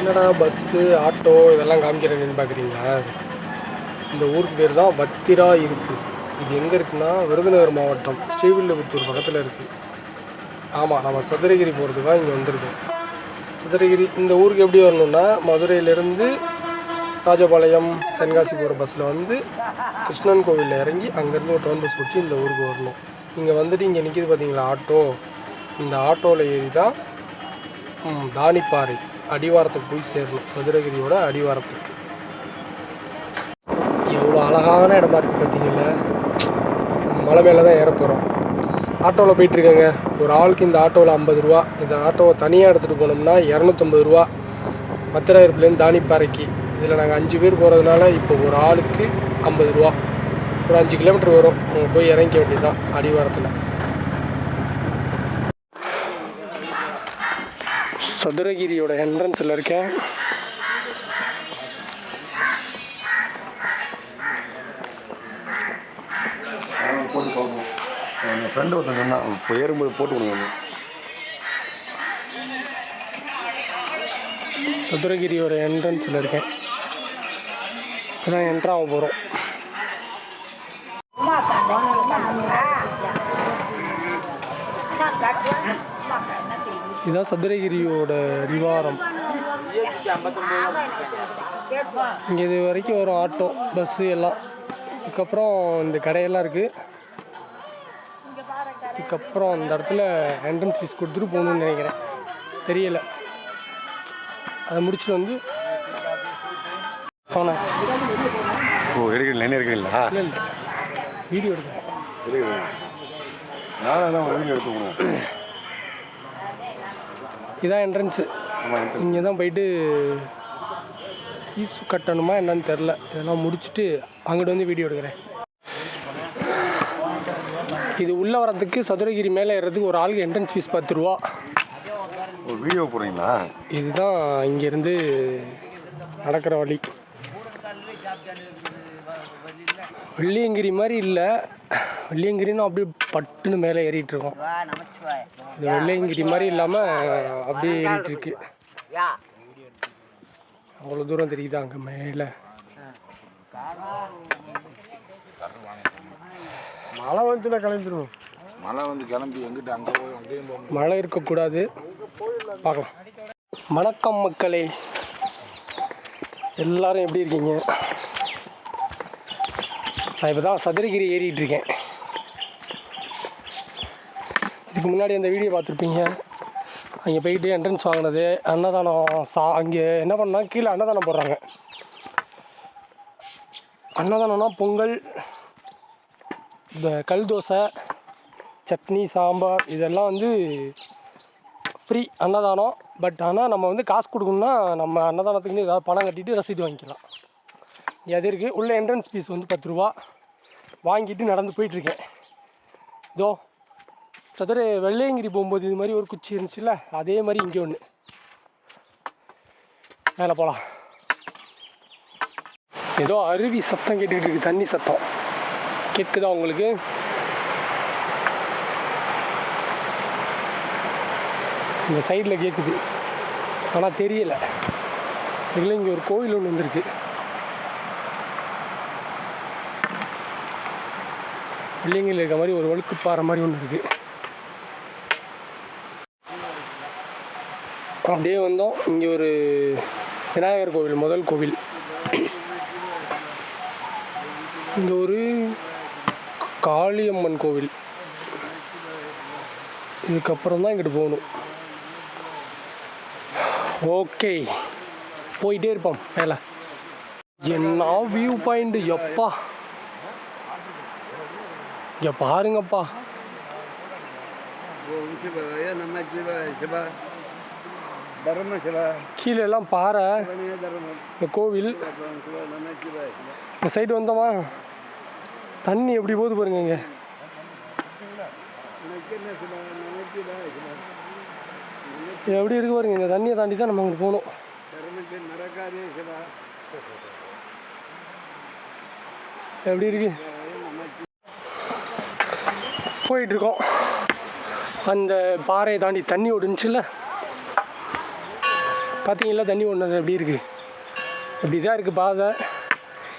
என்னடா bus auto இதெல்லாம் காமிக்கிறேன்னு பார்க்குறீங்களா இந்த ஊருக்கு பேர் தான் வத்திரா இருப்பு இது எங்கே இருக்குன்னா விருதுநகர் மாவட்டம் ஸ்ரீவில்லிபுத்தூர் பக்கத்தில் இருக்குது ஆமாம் நம்ம சதுரகிரி போகிறதுக்காக இங்கே வந்திருக்கோம். சதுரகிரி இந்த ஊருக்கு எப்படி வரணும்னா மதுரையிலேருந்து ராஜபாளையம் தென்காசி போகிற பஸ்ஸில் வந்து கிருஷ்ணன் கோவிலில் இறங்கி அங்கேருந்து ஒரு டவுன் பஸ் பிடிச்சி இந்த ஊருக்கு வரணும். இங்கே வந்துட்டு இங்கே நிற்கிது பார்த்தீங்களா ஆட்டோ இந்த ஆட்டோவில் ஏறி தான் தானிப்பாறை அடிவாரத்துக்கு போய் சேரணும். சதுரகிரியோட அடிவாரத்துக்கு. எவ்வளோ அழகான இடமா இருக்குது பார்த்தீங்களா அந்த மலை மேலே தான் ஏற போகிறோம் ஆட்டோவில் போயிட்டுருக்கேங்க. ஒரு ஆளுக்கு இந்த ஆட்டோவில் ஐம்பது ரூபா. இந்த ஆட்டோவை தனியாக எடுத்துகிட்டு போனோம்னா இரநூத்தம்பது ரூபா. மத்திராயிருப்புலேருந்து தானிப்பாறைக்கு இதில் நாங்கள் அஞ்சு பேர் போகிறதுனால இப்போ ஒரு ஆளுக்கு ஐம்பது ரூபா. ஒரு அஞ்சு கிலோமீட்டர் வரும். அவங்க போய் இறங்கிக்க வேண்டியதுதான் அடிவாரத்தில். சதுரகிரியோட என்ட்ரன்ஸில் இருக்கேன். போட்டு பார்ப்போம் என் ஃப்ரெண்டு ஒருத்தன் சொன்னான் இப்போ ஏறும்போது போட்டு கொடுங்க சதுரகிரியோட என்ட்ரன்ஸில் இருக்கேன் இப்போதான் என்ட்ரு ஆக போகிறோம் இதுதான் சதுரகிரியோட அடிவாரம் இங்கே இது வரைக்கும் வரும் ஆட்டோ பஸ்ஸு எல்லாம். இதுக்கப்புறம் இந்த கடையெல்லாம் இருக்குது இதுக்கப்புறம் அந்த இடத்துல என்ட்ரன்ஸ் ஃபீஸ் கொடுத்துட்டு போகணுன்னு நினைக்கிறேன். தெரியலை. அதை முடிச்சுட்டு வந்து போனேன். ஓ எடுக்கிறீங்களா என்ன எடுக்கிறீங்களா இல்லை இல்லை. வீடியோ எடுக்கிறேன் நானும் தான் ஒரு வீடியோ எடுத்து கொடுங்க இதான் என்ட்ரன்ஸு இங்கே தான் போயிட்டு ஃபீஸ் கட்டணுமா என்னன்னு தெரில இதெல்லாம் முடிச்சுட்டு அங்கிட்டு வந்து வீடியோ எடுக்கிறேன். இது உள்ளே வரதுக்கு சதுரகிரி மேலே ஏறுறதுக்கு ஒரு ஆளுக்கு என்ட்ரன்ஸ் ஃபீஸ் பத்து ரூபா. வீடியோ போடுறீங்களா? இதுதான் இங்கேருந்து நடக்கிற வழி. வெள்ளியங்கிரி மாதிரி இல்லை. வெள்ளியங்கிரின்னு அப்படியே பட்டுன்னு மேலே ஏறிட்டு இருக்கோம் இது வெள்ளியங்கிரி மாதிரி இல்லாமல் அப்படியே ஏறிட்டு இருக்கு அவ்வளோ தூரம் தெரியுது அங்கே மேலே? மழை வந்துச்சுன்னா கிளம்பிடுவோம். மழை வந்து கிளம்பி எங்கிட்ட அங்கே போய் அங்கேயும் மழை இருக்கக்கூடாது. பார்க்கலாம். வணக்கம் மக்களே. எல்லாரும் எப்படி இருக்கீங்க? நான் இப்போ தான் சதுரகிரி ஏறிட்டு இருக்கேன் இதுக்கு முன்னாடி அந்த வீடியோ பார்த்துருப்பீங்க. அங்கே போயிட்டு என்ட்ரன்ஸ் வாங்கினது அன்னதானம் சா அங்கே என்ன பண்ணால் கீழே அன்னதானம் போடுறாங்க. அன்னதானம்னா பொங்கல் இந்த கல் தோசை சட்னி சாம்பார் இதெல்லாம் வந்து ஃப்ரீ அன்னதானம். பட் ஆனால் நம்ம வந்து காசு கொடுக்கணும்னா நம்ம அன்னதானத்துக்குன்னு ஏதாவது பணம் கட்டிட்டு ரசீது வாங்கிக்கலாம். அது இருக்குது உள்ளே என்ட்ரன்ஸ் ஃபீஸ் வந்து பத்து ரூபா. வாங்கிட்டு நடந்து போயிட்டுருக்கேன். இதோ சதுர வெள்ளையங்கிரி போகும்போது இது மாதிரி ஒரு குச்சி இருந்துச்சுல்ல அதே மாதிரி இங்கே ஒன்று மேலே போகலாம் ஏதோ அருவி சத்தம் கேட்டுக்கிட்டு இருக்குது தண்ணி சத்தம். கேட்குதா உங்களுக்கு? இந்த சைடில் கேட்குது ஆனால் தெரியலை. இதில் இங்கே ஒரு கோயில் ஒன்று வந்திருக்கு. பிள்ளைங்கள் இருக்க மாதிரி ஒரு வழுக்குப்பாறை மாதிரி ஒன்று இருக்குது அப்படியே வந்தோம். இங்கே ஒரு விநாயகர் கோவில் முதல் கோவில். இங்கே ஒரு காளியம்மன் கோவில். இதுக்கப்புறம் தான் இங்கிட்டு போகணும். ஓகே. போயிட்டே இருப்போம். மேலே. என்ன வியூ பாயிண்ட் எப்பா. இங்கே பாருங்கப்பா. கீழே எல்லாம் பாறை. இந்த கோவில். இந்த சைடு வந்தோமா? தண்ணி எப்படி போகுது பாருங்க இங்கே. எப்படி இருக்கு பாருங்க இந்த தண்ணியை தாண்டி தான் நம்ம அங்கே போகணும். எப்படி இருக்கு? போயிட்டுருக்கோம். அந்த பாறையை தாண்டி தண்ணி ஓடுனுச்சுல்ல பார்த்தீங்களா தண்ணி ஓடுனது எப்படி இருக்குது இப்படி தான் இருக்குது பாதை.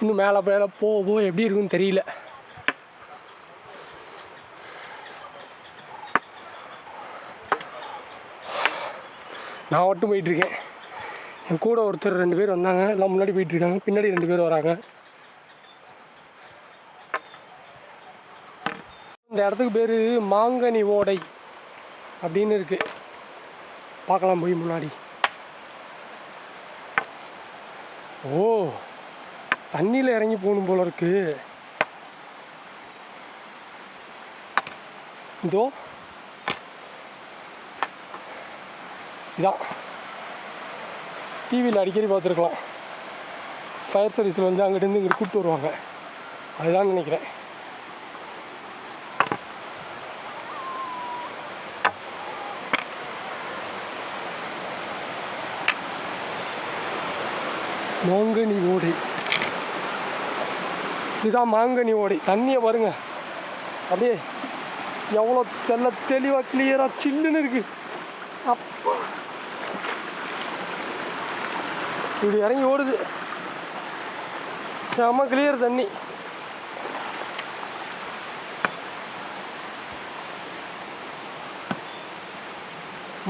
இன்னும் மேலே மேலே போக போக எப்படி இருக்குன்னு தெரியல. நான் மட்டும் போயிட்டுருக்கேன். என் கூட ஒருத்தர் ரெண்டு பேர் வந்தாங்க. எல்லாம் முன்னாடி போயிட்டுருக்காங்க. பின்னாடி ரெண்டு பேர் வராங்க. இந்த இடத்துக்கு பேர் மாங்கனி ஓடை அப்படின்னு இருக்கு. பார்க்கலாம் போய் முன்னாடி. ஓ தண்ணியில் இறங்கி போகணும் போல இருக்கு. இதோ. இதான். டிவியில் அடிக்கடி பார்த்துருக்கலாம். ஃபயர் சர்வீஸில் வந்து அங்கிட்டேருந்து இங்கே கூப்பிட்டு வருவாங்க. அதுதான் நினைக்கிறேன். மாங்கனி ஓடை. இதுதான் மாங்கனி ஓடை. தண்ணியை பாருங்க. அப்படியே எவ்வளோ தெல்ல தெளிவாக கிளியராக சில்லுன்னு இருக்கு. அப்பா. இப்படி இறங்கி ஓடுது. செம கிளியர் தண்ணி.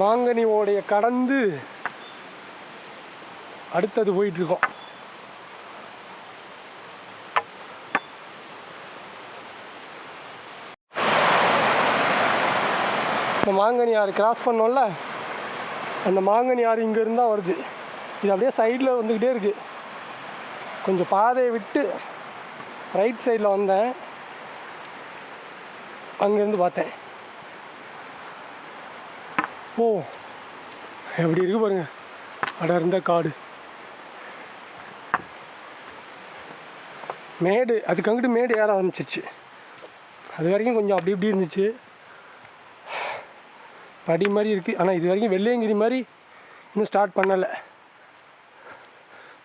மாங்கனி ஓடைய கடந்து அடுத்தது போயிட்டு இருக்கோம் இந்த மாங்கனி ஆறு கிராஸ் பண்ணோம்ல அந்த மாங்கனி ஆறு இங்கே இருந்தால் வருது. இது அப்படியே சைடில் வந்துக்கிட்டே இருக்குது கொஞ்சம் பாதையை விட்டு ரைட் சைடில் வந்தேன். அங்கேருந்து பார்த்தேன். ஓ எப்படி இருக்கு பாருங்கள் அடர்ந்த காடு. மேடு அதுக்கு அங்கிட்டு மேடு ஏற ஆரம்பிச்சிருச்சு அது வரைக்கும் கொஞ்சம் அப்படி இப்படி இருந்துச்சு. படி மாதிரி இருக்குது ஆனால் இது வரைக்கும் வெள்ளையங்கிரி மாதிரி இன்னும் ஸ்டார்ட் பண்ணலை.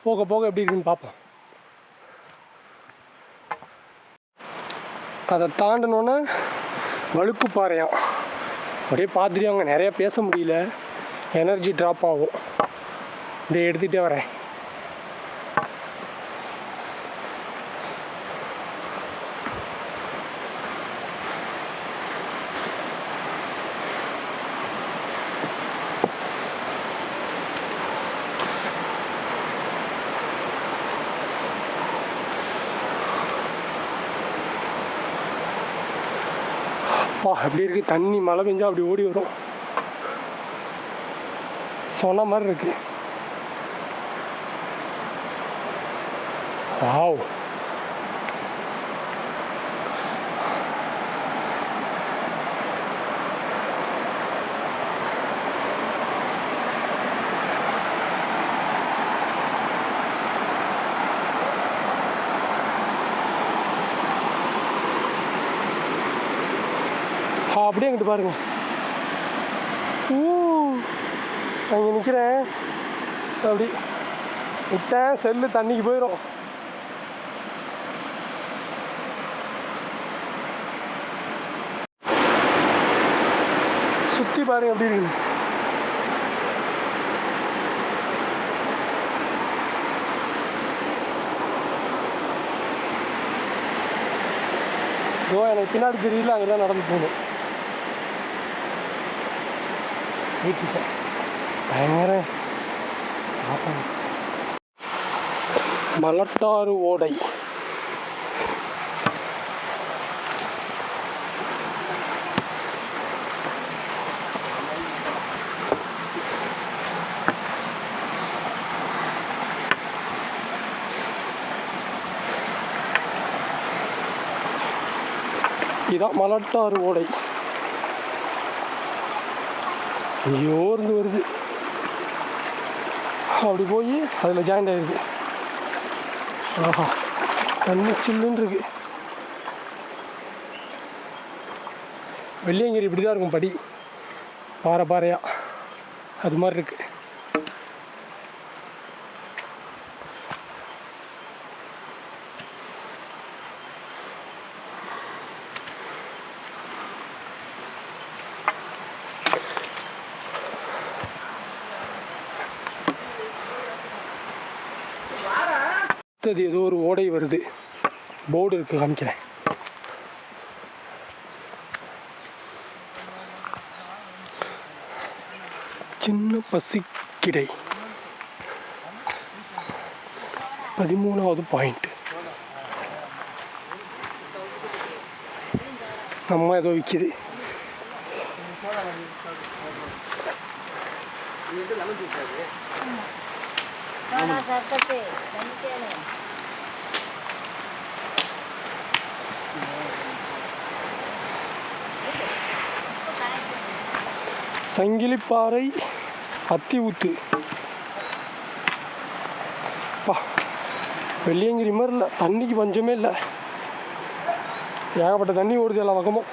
போக போக எப்படி இருக்குன்னு பார்ப்போம். அதை தாண்டினோன்னே வழுக்கு பாறையாம். அப்படியே பார்த்துட்டு அவங்க நிறையா பேச முடியல. எனர்ஜி ட்ராப் ஆகும். அப்படியே எடுத்துகிட்டே வரேன். அப்பா அப்படி இருக்குது தண்ணி மழை பெஞ்சா அப்படி ஓடி வரும். சொன்ன மாதிரி இருக்கு. வாவ். அப்படியே அங்கிட்டு பாருங்க. ஊ அங்கே நிற்கிறேன் அப்படி. விட்டேன் செல்லு தண்ணிக்கு போயிடும் சுற்றி பாருங்க எப்படி இருக்கு. எனக்கு பின்னாடி தெரியல அங்கே தான் நடந்து போகணும். வீட்டுக்கு பயங்கர மலட்டாறு ஓடை. இதான் மலட்டாறு ஓடை. ஐயோ இருந்து வருது. அப்படி போய் அதில் ஜாயிண்ட் ஆகிருது ஆஹா தண்ணி சில்லுன்னு இருக்கு. வெள்ளியங்கிரி இப்படி தான் இருக்கும் படி. பாறை பாறையாக அது மாதிரி இருக்குது அடுத்தது ஏதோ ஒரு ஓடை வருது. போர்டு இருக்கு காமிக்கிறேன். சின்ன பசிக்கிடை பதிமூணாவது பாயிண்ட் நம்ம ஏதோ விற்கிது வேணா சங்கிலிப்பாறை அத்தி ஊத்து. பா வெள்ளியங்கிரி மாதிரி இல்லை தண்ணிக்கு பஞ்சமே இல்லை. ஏகப்பட்ட தண்ணி ஓடுது எல்லா பக்கமும்.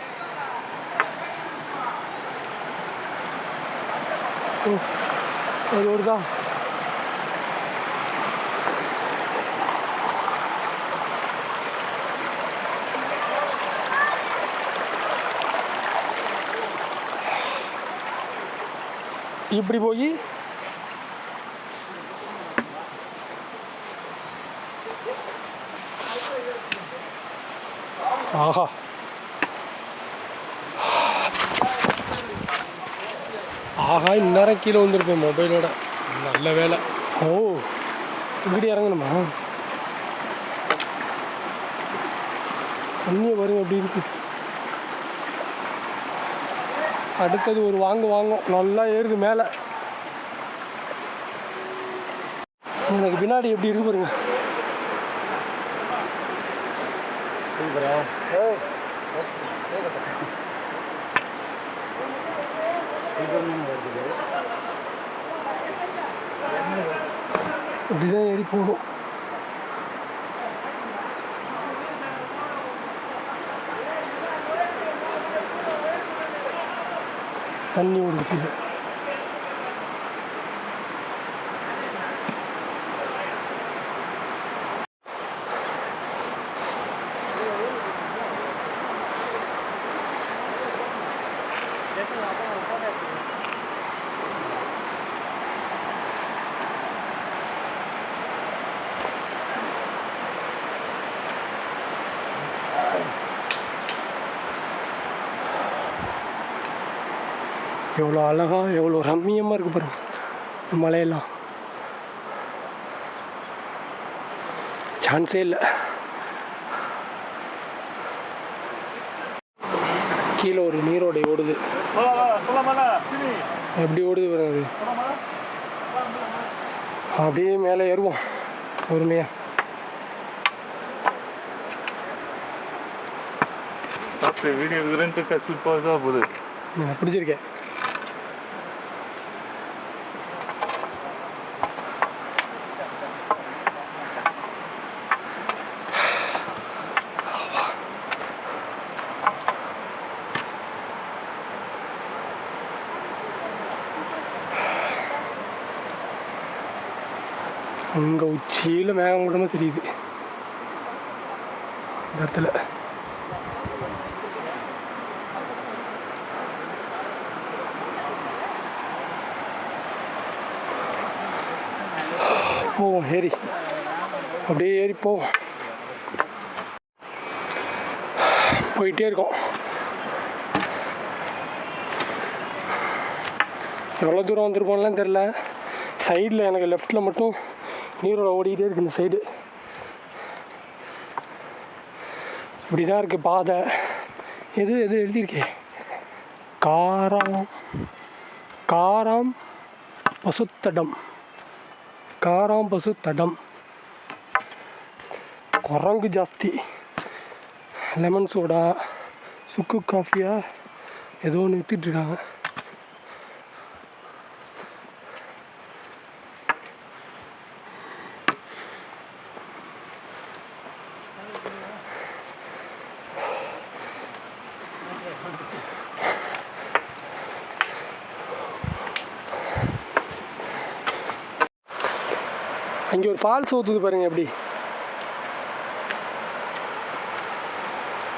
அது ஓடுதா? இப்படி போய் ஆஹா. ஆஹா இந்நேரம் கீழே வந்திருப்பேன் மொபைலோட. நல்ல வேலை. ஓ இப்படி இறங்கணுமா? தண்ணியை பாருங்க எப்படி இருக்கு? அடுத்தது ஒரு வாங்கு வாங்கும். நல்லா ஏறுது மேலே. எனக்கு பின்னாடி எப்படி இருக்கு பாருங்க. இப்படிதான் ஏறி போகணும். தண்ணி ஒரு கீழே எவ்வளோ அழகா எவ்வளோ ரம்மியமாக இருக்கு பாருங்க. இந்த மலையெல்லாம். சான்ஸே இல்லை. கீழே ஒரு நீரோடை ஓடுது. எப்படி ஓடுது அது அப்படியே மேலே ஏறுவோம். பொறுமையாக வீடியோ எடுக்கிறேன்ட்டு சூப்பராக தான் போகுது நான் பிடிச்சிருக்கேன். அங்கே உச்சியில் மேகமூட்டமாக தெரியுது. இந்த இடத்துல. போவோம் ஏறி. அப்படியே ஏறி போவோம். போயிட்டே இருக்கோம். எவ்வளோ தூரம் வந்திருப்போம்லாம் தெரில சைடில் எனக்கு லெஃப்டில் மட்டும் நீரோட ஓடிக்கிட்டே இருக்கு இந்த சைடு இப்படி தான் இருக்குது பாதை. எது எது எழுதியிருக்கே? காராம். காராம் பசுத்தடம். காராம் பசு தடம் குரங்கு ஜாஸ்தி. லெமன் சோடா சுக்கு காஃபியா ஏதோ ஒன்று விற்றுட்ருக்காங்க அங்கே ஒரு ஃபால்ஸ் ஊற்றுது பாருங்கள் எப்படி?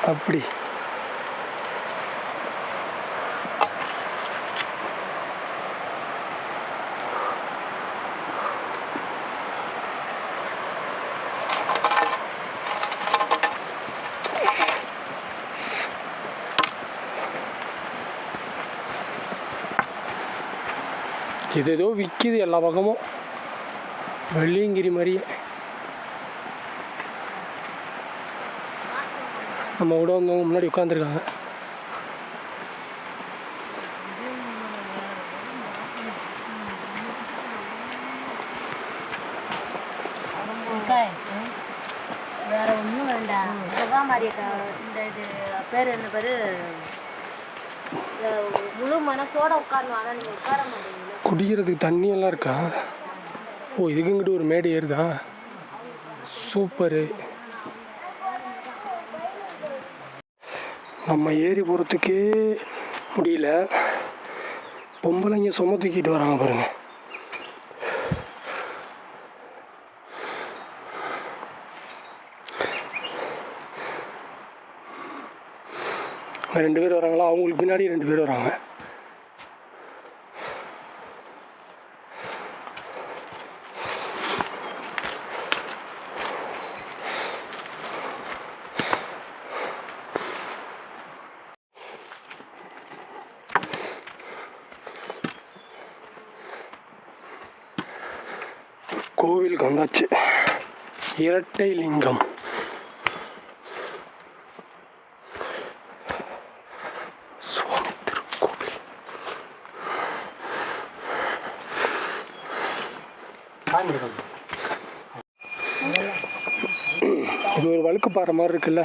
அப்படி. இது ஏதோ விற்கிது எல்லா பக்கமும். வெள்ளியங்கிரி மாதிரியே நம்ம கூட வந்தவங்க முன்னாடி உட்காந்துருக்காங்க. வேற ஒன்றும் வேண்டாம். இந்த இது பேர் என்ன பேர்? முழு மனசோட உட்காரணும் ஆனால் நீங்கள் உட்கார குடிக்கிறதுக்கு தண்ணி எல்லாம் இருக்கா? ஓ இதுக்குங்கிட்ட ஒரு மேடு ஏறுதா? சூப்பரு. நம்ம ஏறி போகிறதுக்கே முடியல. பொம்பளைங்க சும தூக்கிட்டு வராங்க பாருங்க. ரெண்டு பேர் வராங்களா? அவங்களுக்கு பின்னாடி ரெண்டு பேர் வராங்க. கோவிலுக்கு வந்தாச்சு இரட்டை லிங்கம். சுவாமி திருக்கோவில். இது ஒரு வழுக்கு பாறை மாதிரி இருக்குல்ல?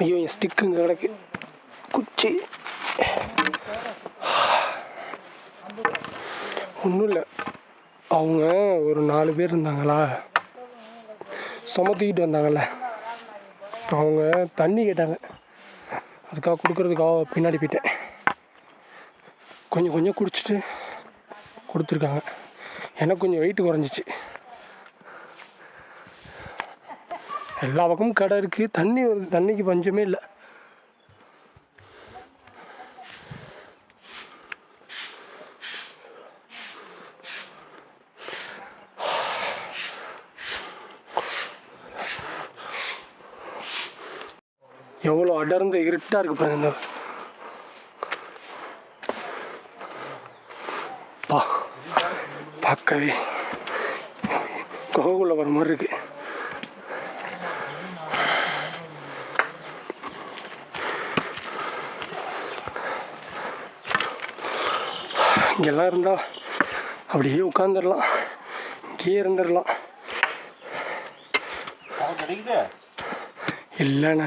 ஐயோ என் ஸ்டிக்குங்க கிடக்கு. குச்சி. ஒன்றும் இல்லை. அவங்க ஒரு நாலு பேர் இருந்தாங்களா? சுமத்திக்கிட்டு வந்தாங்கல்ல. அவங்க தண்ணி கேட்டாங்க. அதுக்காக கொடுக்குறதுக்காக பின்னாடி போயிட்டேன். கொஞ்சம் கொஞ்சம் குடிச்சிட்டு கொடுத்துருக்காங்க. எனக்கு கொஞ்சம் வெயிட் குறைஞ்சிச்சு. எல்லா பக்கமும் கடை இருக்குது தண்ணி வருது. தண்ணிக்கு பஞ்சமே இல்லை. எவ்வளோ அடர்ந்த இருட்டாக இருக்கு பாருங்க இந்த பா பார்க்கவே குகைக்குள்ள வர மாதிரி இருக்கு. இங்கெல்லாம் இருந்தால் அப்படியே உட்காந்துடலாம் இங்கேயே இருந்துடலாம். இல்லைண்ணே.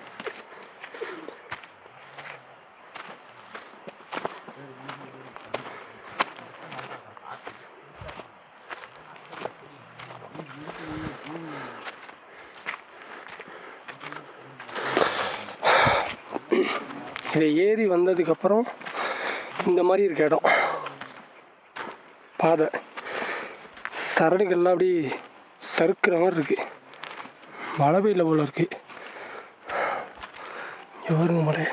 இதை ஏறி வந்ததுக்கப்புறம் இந்த மாதிரி இருக்க இடம். பாதை. சரடுகள்லாம் அப்படி சறுக்கிற மாதிரி இருக்குது மழை பெய்யல போல் இருக்குது எவருங்க மழை